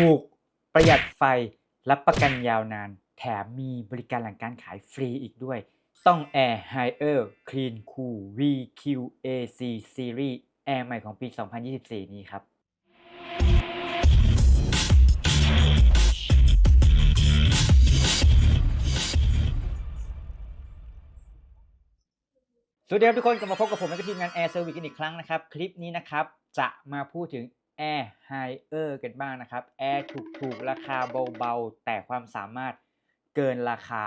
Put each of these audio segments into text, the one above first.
ถูกประหยัดไฟรับประกันยาวนาน แถมมีบริการหลังการขายฟรีอีกด้วย ต้อง Air Higher Clean Cool VQAC Series Air ใหม่ของปี 2024 นี้ครับสวัสดีครับทุกคนกลับมาพบกับผมและทีมงาน Air Service กันอีกครั้งนะครับ คลิปนี้นะครับ จะมาพูดถึง Air Higher กันบ้างนะครับ Air ถูกๆ ราคาเบาๆ แต่ความสามารถเกินราคา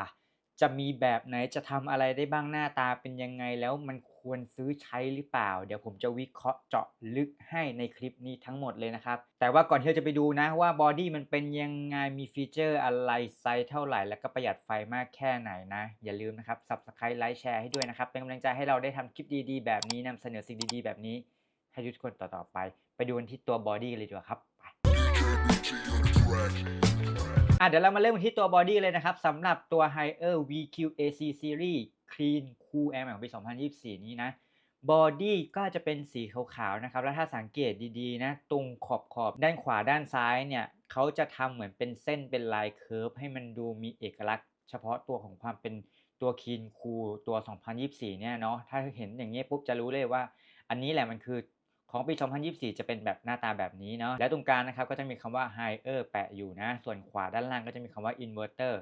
จะมีแบบไหนจะทำอะไรได้บ้างหน้าตาเป็นยังไงแล้วมันควรซื้อใช้หรือเปล่า เดี๋ยวผมจะวิเคราะห์เจาะลึกให้ในคลิปนี้ทั้งหมดเลยนะครับ แต่ว่าก่อนที่เราจะไปดูนะว่าบอดี้มันเป็นยังไงมีฟีเจอร์อะไรไซส์เท่าไหร่ แล้วก็ประหยัดไฟมากแค่ไหนนะ อย่าลืมนะครับ Subscribe ไลค์แชร์ให้ด้วยนะครับ เป็นกำลังใจให้เราได้ทำคลิปดีๆ แบบนี้นำเสนอสิ่งดีๆ แบบนี้ ให้ทุกคนต่อๆไป ไปดูกันที่ตัวบอดี้เลยดีกว่าครับไปอะเดี๋ยวเรามาเริ่มกันที่ตัวบอดี้เลยนะครับสำหรับตัว Higher VQAC Series Clean Cool Air ของปี 2024 นี้นะบอดี้ก็จะเป็นสีขาวๆนะครับ แล้วถ้าสังเกตดีๆนะ ตรงขอบขอบด้านขวาด้านซ้ายเนี่ยเขาจะทำเหมือนเป็นเส้นเป็นลายเคิร์ฟให้มันดูมีเอกลักษณ์ เฉพาะตัวของความเป็นตัว Clean Cool ตัว 2024 เนี่ยเนาะถ้าเห็นอย่างนี้ปุ๊บจะรู้เลยว่า อันนี้แหละมันคือ ของปี 2024 จะเป็นแบบหน้าตาแบบนี้เนาะ และตรงกลางนะครับก็จะมีคำว่า higher แปะอยู่นะ ส่วนขวาด้านล่างก็จะมีคำว่า inverter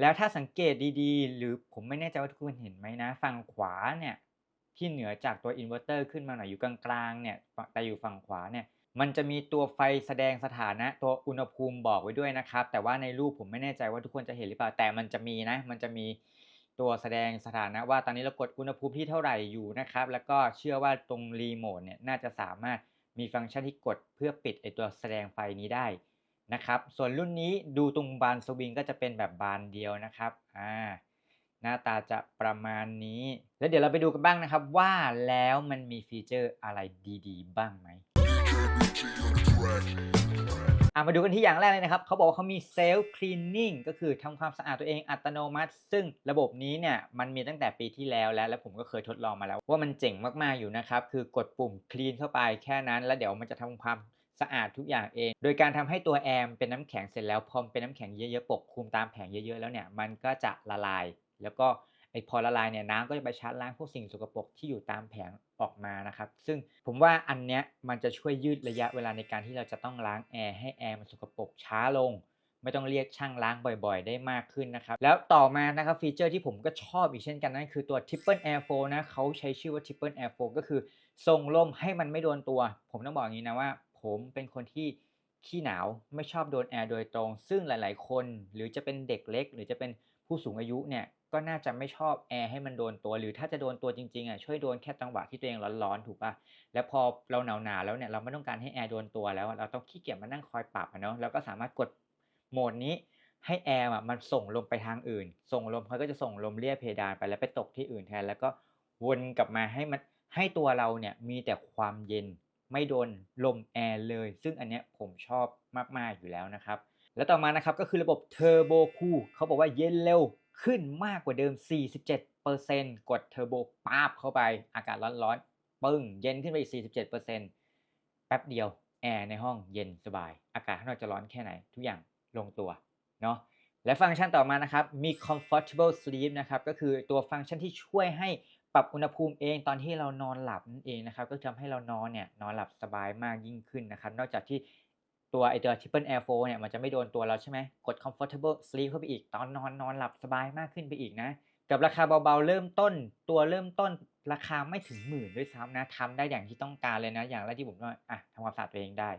แล้วถ้าสังเกตดีๆ หรือผมไม่แน่ใจว่าทุกคนเห็นไหมนะ ฝั่งขวาเนี่ยที่เหนือจากตัว inverter ขึ้นมาหน่อยอยู่กลางๆเนี่ยแต่อยู่ฝั่งขวาเนี่ยมันจะมีตัวไฟแสดงสถานะตัวอุณหภูมิบอกไว้ด้วยนะครับ แต่ว่าในรูปผมไม่แน่ใจว่าทุกคนจะเห็นหรือเปล่าแต่มันจะมีนะ มันจะมี ตัวแสดงสถานะว่าตอนนี้เรากดอุณหภูมิที่เท่าไหร่อยู่นะครับ แล้วก็เชื่อว่าตรงรีโมทเนี่ยน่าจะสามารถมีฟังก์ชันที่กดเพื่อปิดไอตัวแสดงไฟนี้ได้นะครับ ส่วนรุ่นนี้ดูตรงบานสวิงก็จะเป็นแบบบานเดียวนะครับอ่าหน้าตาจะประมาณนี้ แล้วเดี๋ยวเราไปดูกันบ้างนะครับว่าแล้วมันมีฟีเจอร์อะไรดี ๆ บ้างไหม มาดูกันที่อย่างแรกเลยนะครับ เขาบอกว่าเขามีเซลล์คลีนนิ่งก็คือทำความสะอาดตัวเองอัตโนมัติ ซึ่งระบบนี้เนี่ยมันมีตั้งแต่ปีที่แล้วแล้ว และผมก็เคยทดลองมาแล้ว ว่ามันเจ๋งมาก ๆ อยู่นะครับ คือกดปุ่มคลีนเข้าไปแค่นั้น แล้วเดี๋ยวมันจะทำความสะอาดทุกอย่างเอง โดยการทำให้ตัวแอมเป็นน้ำแข็งเสร็จแล้วพอมเป็นน้ำแข็งเยอะ ๆ ปกคลุมตามแผงเยอะ ๆ แล้วเนี่ยมันก็จะละลาย แล้วก็ ไอพอละลายเนี่ยน้ำก็จะไปชาร์จล้างพวกสิ่งสกปรกที่อยู่ตามแผงออกมานะครับ ซึ่งผมว่าอันเนี้ยมันจะช่วยยืดระยะเวลาในการที่เราจะต้องล้างแอร์ให้แอร์มันสกปรกช้าลง ไม่ต้องเรียกช่างล้างบ่อยๆ ได้มากขึ้นนะครับ แล้วต่อมานะครับฟีเจอร์ที่ผมก็ชอบอีกเช่นกันนั่นคือตัว Triple Air Flow นะเขาใช้ชื่อว่า Triple Air Flow ก็คือส่งลมให้มันไม่โดนตัว ผมต้องบอกอย่างนี้นะว่า ผมเป็นคนที่ขี้หนาวไม่ชอบโดนแอร์โดยตรง ซึ่งหลาย ๆ คน หรือจะเป็นเด็กเล็ก หรือจะเป็นผู้สูงอายุเนี่ย ก็น่าจะไม่ชอบแอร์ให้มันโดนตัว หรือถ้าจะโดนตัวจริงๆอะช่วยโดนแค่จังหวะที่ตัวเองร้อนๆถูกป่ะแล้วพอเราหนาวๆแล้วเนี่ยเราไม่ต้องการให้แอร์โดนตัวแล้ว เราต้องขี้เกียจมานั่งคอยปรับเนาะเราก็สามารถกดโหมดนี้ให้แอร์อะมันส่งลมไปทางอื่น ส่งลมเขาก็จะส่งลมเลียเพดานไปแล้วไปตกที่อื่นแทน แล้วก็วนกลับมาให้มันให้ตัวเราเนี่ยมีแต่ความเย็นไม่โดนลมแอร์เลย ซึ่งอันเนี้ยผมชอบมากๆอยู่แล้วนะครับ แล้วต่อมานะครับก็คือระบบเทอร์โบคูลเขาบอกว่าเย็นเร็ว ขึ้นมากกว่าเดิม 47%กดเทอร์โบป๊าบเข้าไปอากาศร้อนๆ ปึ้ง เย็นขึ้นไปอีก 47%แป๊บเดียว แอร์ในห้องเย็นสบาย อากาศข้างนอกจะร้อนแค่ไหน ทุกอย่างลงตัวเนาะและฟังก์ชันต่อมานะครับ มี comfortable sleep นะครับ ก็คือตัวฟังก์ชันที่ช่วยให้ปรับอุณหภูมิเองตอนที่เรานอนหลับนั่นเองนะครับ ก็ทำให้เรานอนเนี่ยนอนหลับสบายมากยิ่งขึ้นนะครับ นอกจากที่ ตัวไอตัว triple air flow เนี่ยมันจะไม่โดนตัวเราใช่ไหมกด comfortable sleep เข้าไปอีกตอนนอนนอนหลับสบายมากขึ้นไปอีกนะ กับราคาเบาๆ เริ่มต้น ตัวเริ่มต้นราคาไม่ถึงหมื่นด้วยซ้ำนะทำได้อย่างที่ต้องการเลยนะ อย่างแรกที่ผมว่าอะทำความสะอาดตัวเองได้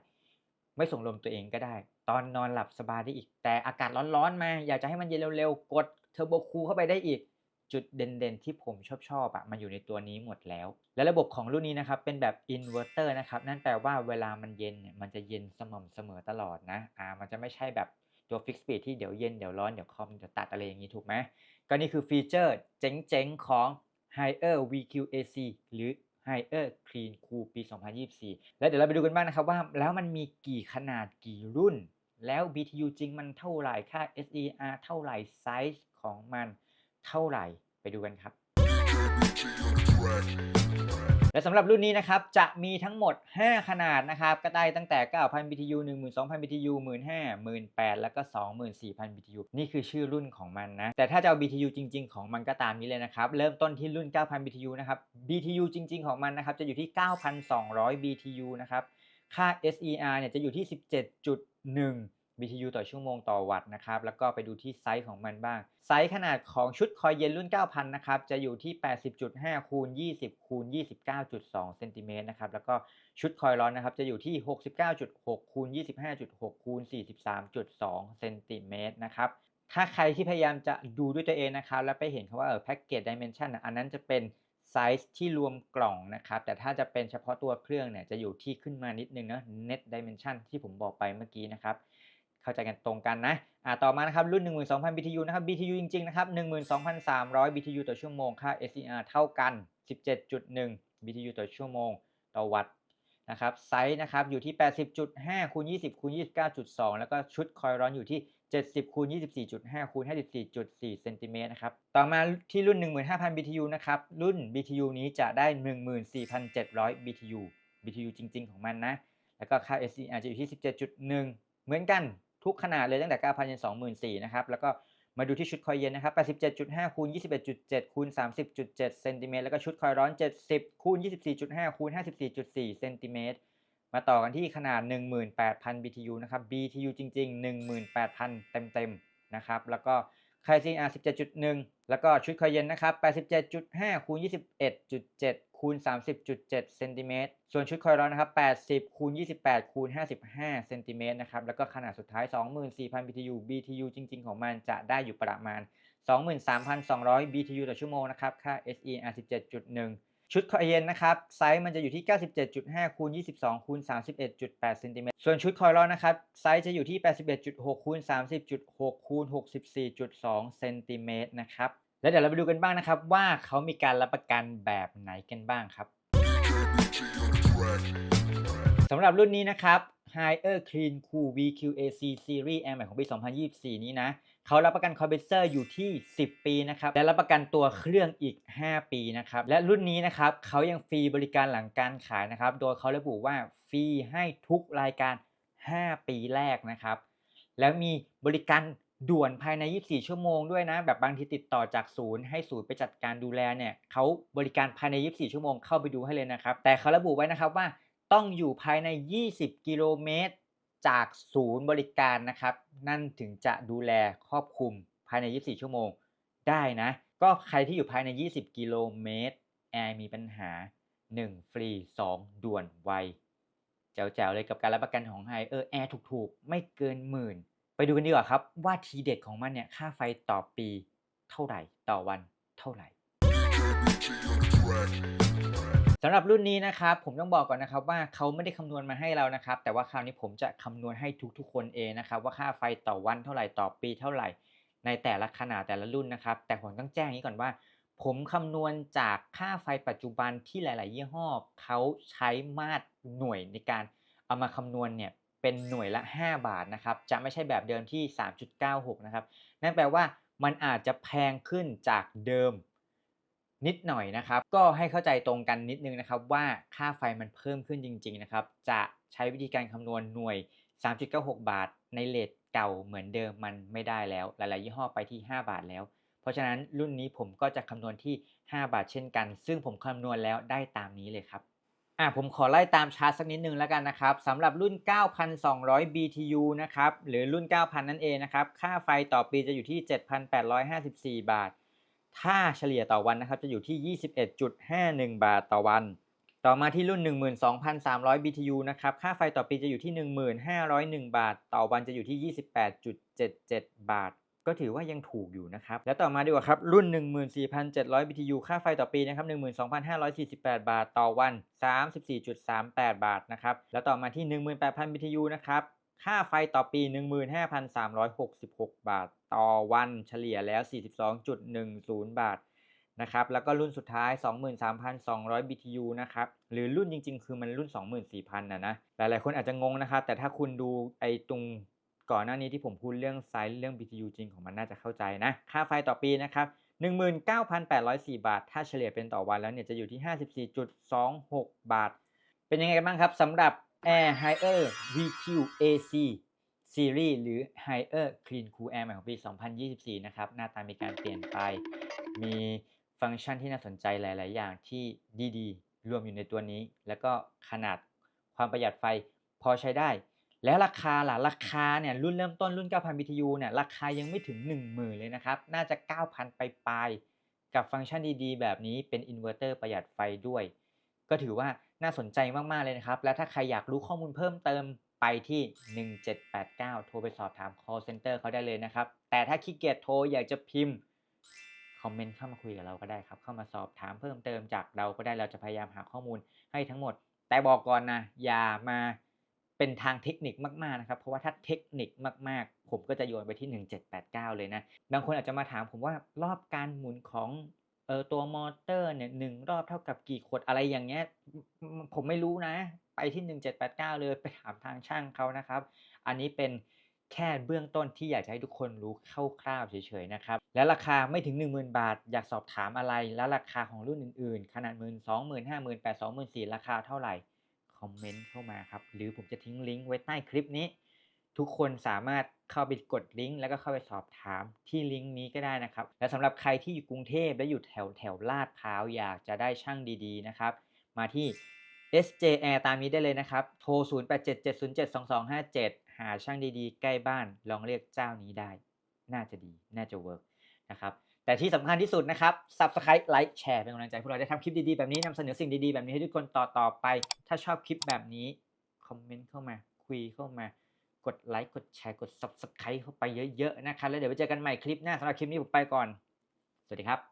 ไม่ส่งลมตัวเองก็ได้ ตอนนอนหลับสบายได้อีก แต่อากาศร้อนๆมา อยากจะให้มันเย็นเร็วๆ กดเทอร์โบคูลเข้าไปได้อีก จุดเด่นๆ ที่ผมชอบชอบอะมันอยู่ในตัวนี้หมดแล้ว และระบบของรุ่นนี้นะครับเป็นแบบอินเวอร์เตอร์นะครับนั่นแปลว่าเวลามันเย็นเนี่ยมันจะเย็นสม่ำเสมอตลอดนะอ่ามันจะไม่ใช่แบบตัวฟิกสปีดที่เดี๋ยวเย็นเดี๋ยวร้อนเดี๋ยวคอมเดี๋ยวตัดอะไรอย่างนี้ถูกไหมก็นี่คือฟีเจอร์เจ๋งๆ ของ Higher VQAC หรือ Higher Clean Cool ปี 2024 แล้วเดี๋ยวเราไปดูกันบ้างนะครับว่าแล้วมันมีกี่ขนาดกี่รุ่น แล้ว BTU จริงมันเท่าไหร่ค่า SDR เท่าไหร่ไซส์ของมัน เท่าไหร่ไปดูกันครับ และสำหรับรุ่นนี้นะครับ จะมีทั้งหมด 5 ขนาดนะครับ ก็ได้ตั้งแต่ 9,000 BTU 12,000 BTU 15,000 18,000 แล้วก็ 24,000 BTU นี่คือชื่อรุ่นของมันนะ แต่ถ้าจะเอา BTU จริง ๆ ของมันก็ตามนี้เลยนะครับ เริ่มต้นที่รุ่น 9,000 BTU นะครับ BTU จริง ๆ ของมันนะครับ จะอยู่ที่ 9,200 BTU นะครับ ค่า SER เนี่ยจะอยู่ที่ 17.1 BTU ต่อชั่วโมงต่อวัตต์นะครับ แล้วก็ไปดูที่ไซส์ของมันบ้าง ไซส์ขนาดของชุดคอยเย็นรุ่น 9,000 นะครับ จะอยู่ที่ 80.5คูณ20คูณ29.2เซนติเมตรนะครับ แล้วก็ชุดคอยร้อนนะครับ จะอยู่ที่ 69.6คูณ25.6คูณ43.2เซนติเมตรนะครับ ถ้าใครที่พยายามจะดูด้วยตัวเองนะครับ แล้วไปเห็นคำว่าเออแพ็กเกจดิเมนชันอันนั้นจะเป็นไซส์ที่รวมกล่องนะครับ แต่ถ้าจะเป็นเฉพาะตัวเครื่องเนี่ยจะอยู่ที่ขึ้นมานิดนึงนะ net dimension ที่ผมบอกไปเมื่อกี้นะครับ เข้าใจกันตรงกันนะอ่าต่อมานะครับรุ่น 12,000 BTU นะครับ BTU จริงๆนะครับ12,300 BTU ต่อชั่วโมงค่า SCR เท่ากัน 17.1 BTU ต่อชั่วโมงต่อวัตต์นะครับไซส์นะครับอยู่ที่ 80.5คูณ20คูณ29.2 แล้วก็ชุดคอยร้อนอยู่ที่ 70คูณ24.5คูณ54.4เซนติเมตรนะครับต่อมาที่รุ่น 15,000 BTU นะครับรุ่น BTU นี้จะได้ 14,700 BTU BTU จริง ๆ ของมันนะ แล้วก็ค่า SCR จะอยู่ที่ 17.1 เหมือนกัน ทุกขนาดเลยตั้งแต่ 9,000ยัน24,000นะครับ แล้วก็มาดูที่ชุดคอยเย็นนะครับ 87.5คูณ21.7คูณ30.7เซนติเมตรแล้วก็ชุดคอยร้อน 70คูณ24.5คูณ54.4เซนติเมตรมาต่อกันที่ขนาด 18,000 BTU นะครับ BTU จริง ๆ 18,000 เต็มๆนะครับแล้วก็ไคซีอาร์17.1 แล้วก็ชุดคอยเย็นนะครับ 87.5คูณ21.7 คูณ 30.7เซนติเมตรส่วนชุดคอยร้อนนะครับ80คูณ28คูณ55เซนติเมตรนะครับ แล้วก็ขนาดสุดท้าย 24,000 BTU BTU จริง ๆ ของมันจะได้อยู่ประมาณ 23,200 BTU ต่อชั่วโมงนะครับ ค่า SER 17.1 ชุดคอยเย็นนะครับ ไซส์มันจะอยู่ที่ 97.5คูณ22คูณ31.8เซนติเมตรส่วนชุดคอยร้อนนะครับ ไซส์จะอยู่ที่ 81.6คูณ30.6คูณ64.2เซนติเมตรนะครับ แล้วเดี๋ยวเราไปดูกันบ้างนะครับ ว่าเขามีการรับประกันแบบไหนกันบ้างครับสำหรับรุ่นนี้นะครับ Higher Clean Cool VQAC Series Air ใหม่ของปี 2024 นี้นะเขารับประกันคอมเพรสเซอร์อยู่ที่ 10 ปีนะครับและรับประกันตัวเครื่องอีก 5 ปีนะครับและรุ่นนี้นะครับเขายังฟรีบริการหลังการขายนะครับ โดยเขาระบุว่าฟรีให้ทุกรายการ 5 ปีแรกนะครับ แล้วมีบริการ ด่วนภายใน 24 ชั่วโมงด้วยนะ แบบบางทีติดต่อจากศูนย์ให้ศูนย์ไปจัดการดูแลเนี่ยเขาบริการภายใน 24 ชั่วโมงเข้าไปดูให้เลยนะครับ แต่เขาระบุไว้นะครับว่าต้องอยู่ภายใน 20 กิโลเมตร จากศูนย์บริการนะครับ นั่นถึงจะดูแลครอบคลุมภายใน 24 ชั่วโมงได้นะ ก็ใครที่อยู่ภายใน 20 กิโลเมตรแอร์มีปัญหา 1 ฟรี 2 ด่วนไวแจ๋วๆเลยกับการรับประกันของไฮเออร์แอร์ถูกๆ ไม่เกินหมื่น ดูกันดีกว่าครับว่าทีเด็ดของมันเนี่ยค่าไฟต่อปีเท่าไหร่ต่อวันเท่าไหร่สำหรับรุ่นนี้นะครับผมต้องบอกก่อนนะครับว่าเขาไม่ได้คำนวณมาให้เรานะครับ แต่ว่าคราวนี้ผมจะคำนวณให้ทุกๆ คนเองนะครับ ว่าค่าไฟต่อวันเท่าไหร่ต่อปีเท่าไหร่ ในแต่ละขนาดแต่ละรุ่นนะครับ แต่ผมต้องแจ้งอย่างนี้ก่อนว่า ผมคำนวณจากค่าไฟปัจจุบันที่หลาย ๆ ยี่ห้อเขาใช้มาตรหน่วยในการเอามาคำนวณเนี่ย เป็นหน่วยละ 5 บาทนะครับ จะไม่ใช่แบบเดิมที่ 3.96 นะครับ นั่นแปลว่ามันอาจจะแพงขึ้นจากเดิมนิดหน่อยนะครับ ก็ให้เข้าใจตรงกันนิดนึงนะครับว่าค่าไฟมันเพิ่มขึ้นจริง ๆนะครับ จะใช้วิธีการคำนวณหน่วย 3.96 บาท ในเลทเก่าเหมือนเดิมมันไม่ได้แล้ว หลายๆยี่ห้อไปที่ 5 บาทแล้ว เพราะฉะนั้นรุ่นนี้ผมก็จะคำนวณที่ 5 บาทเช่นกัน ซึ่งผมคำนวณแล้วได้ตามนี้เลยครับ อะผมขอไล่ตามชาร์ตสักนิดนึงแล้วกันนะครับสำหรับรุ่น 9,200 BTU นะครับหรือรุ่น 9,000 นั่นเองนะครับ ค่าไฟต่อปีจะอยู่ที่ 7,854 บาท ถ้าเฉลี่ยต่อวันนะครับจะอยู่ที่ 21.51 บาทต่อวัน ต่อมาที่รุ่น 12,300 BTU นะครับค่าไฟต่อปีจะอยู่ที่ 1501 บาท ต่อวันจะอยู่ที่ 28.77 บาท ก็ถือว่ายังถูกอยู่นะครับ แล้วต่อมาดีกว่าครับ รุ่น 14,700 BTU ค่าไฟต่อปีนะครับ12,548 บาทต่อวัน 34.38 บาทนะครับ แล้วต่อมาที่ 18,000 BTU นะครับ ค่าไฟต่อปี 15,366 บาท ต่อวันเฉลี่ยแล้ว 42.10 บาทนะครับ แล้วก็รุ่นสุดท้าย 23,200 BTU นะครับ หรือรุ่นจริง ๆ คือมันรุ่น 24,000นะนะ หลายๆ คนอาจจะงงนะครับ แต่ถ้าคุณดูไอ้ตรง ก่อนหน้านี้ที่ผมพูดเรื่องไซส์เรื่อง BTU จริงของมันน่าจะเข้าใจนะ ค่าไฟต่อปีนะครับ 19,804 บาท ถ้าเฉลี่ยเป็นต่อวันแล้วเนี่ยจะอยู่ที่ 54.26 บาท เป็นยังไงกันบ้างครับสำหรับ Air Haier VQ AC Series หรือ Haier Clean Cool Air ใหม่ของปี 2024 นะครับ หน้าตามีการเปลี่ยนไป มีฟังก์ชันที่น่าสนใจหลาย ๆ อย่างที่ดี ๆ รวมอยู่ในตัวนี้ แล้วก็ขนาดความประหยัดไฟพอใช้ได้ แล้วราคาล่ะราคาเนี่ยรุ่นเริ่มต้นรุ่น 9,000 BTU เนี่ยราคายังไม่ถึง 10,000 เลยนะครับ น่าจะ 9,000ปลายกับฟังก์ชันดีๆ แบบนี้เป็นอินเวอร์เตอร์ประหยัดไฟด้วย ก็ถือว่าน่าสนใจมากๆเลยนะครับ แล้วถ้าใครอยากรู้ข้อมูลเพิ่มเติมไปที่ 1789 โทรไปสอบถาม call center เขาได้เลยนะครับ แต่ถ้าขี้เกียจโทรอยากจะพิมพ์ คอมเมนต์เข้ามาคุยกับเราก็ได้ครับ เข้ามาสอบถามเพิ่มเติมจากเราก็ได้เราจะพยายามหาข้อมูลให้ทั้งหมด แต่บอกก่อนนะอย่ามา เป็นทางเทคนิคมากๆนะครับ เพราะว่าถ้าเทคนิคมากๆ ผมก็จะโยนไปที่ 1789 เลยนะ บางคนอาจจะมาถามผมว่ารอบการหมุนของเออตัวมอเตอร์เนี่ย1รอบเท่ากับกี่ขวดอะไรอย่างเงี้ยผมไม่รู้นะ ไปที่ 1789 เลยไปถามทางช่างเขานะครับ อันนี้เป็นแค่เบื้องต้นที่อยากจะให้ทุกคนรู้คร่าวๆเฉยๆนะครับ และราคาไม่ถึง 10,000 บาท อยากสอบถามอะไร แล้วราคาของรุ่นอื่นๆ ขนาด 12,000 15,000 18,000 24,000ราคาเท่าไหร่ คอมเมนต์เข้ามาครับ หรือผมจะทิ้งลิงก์ไว้ใต้คลิปนี้ ทุกคนสามารถเข้าไปกดลิงก์แล้วก็เข้าไปสอบถามที่ลิงก์นี้ก็ได้นะครับ และสำหรับใครที่อยู่กรุงเทพและอยู่แถวแถวลาดพร้าวอยากจะได้ช่างดีๆนะครับ มาที่ SJ Air ตามนี้ได้เลยนะครับ โทร 0877072257 หาช่างดีๆ ใกล้บ้าน ลองเรียกเจ้านี้ได้ น่าจะดี น่าจะเวิร์กนะครับ แต่ที่สำคัญที่สุดนะครับ Subscribe ไลค์แชร์เป็นกำลังใจให้พวกเราได้ทำคลิปดีๆ แบบนี้นำเสนอสิ่งดีๆ แบบนี้ให้ทุกคนต่อๆไป ถ้าชอบคลิปแบบนี้ คอมเมนต์เข้ามา คุยเข้ามากดไลค์กดแชร์กด Subscribe เข้าไปเยอะๆนะครับแล้วเดี๋ยวไปเจอกันใหม่คลิปหน้าสำหรับคลิปนี้ผมไปก่อน สวัสดีครับ